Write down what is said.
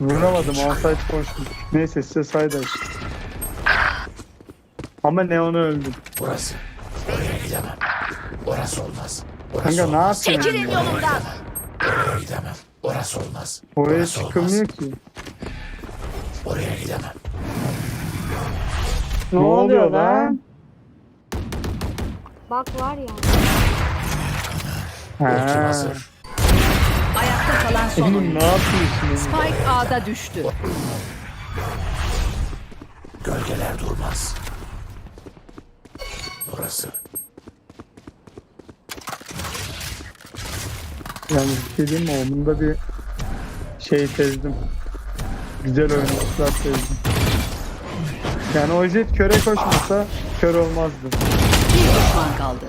Vuramadım. Onside koştum. Neyse size sayda işte. Ama Neon'u öldüm. Burası. Oraya gidemem. Orası olmaz. Orası Kanka ne olmaz. yapıyorsun? Çekilin yolumdan. Oraya gidemem. Orası olmaz. Oraya Orası olmaz. çıkılmıyor ki. Oraya gidemem. Ne oluyor lan? Bak var ya. Ultim Ha. hazır. Ayakta kalan son Oğlum oyuncu. ne yapıyorsun? Spike A'da düştü. Gölgeler durmaz. Burası. Yani bir şey diyeyim mi? Da bir şey sezdim. Güzel oynamışlar sezdim. Yani o jet köre koşmasa kör olmazdı. Bir düşman kaldı.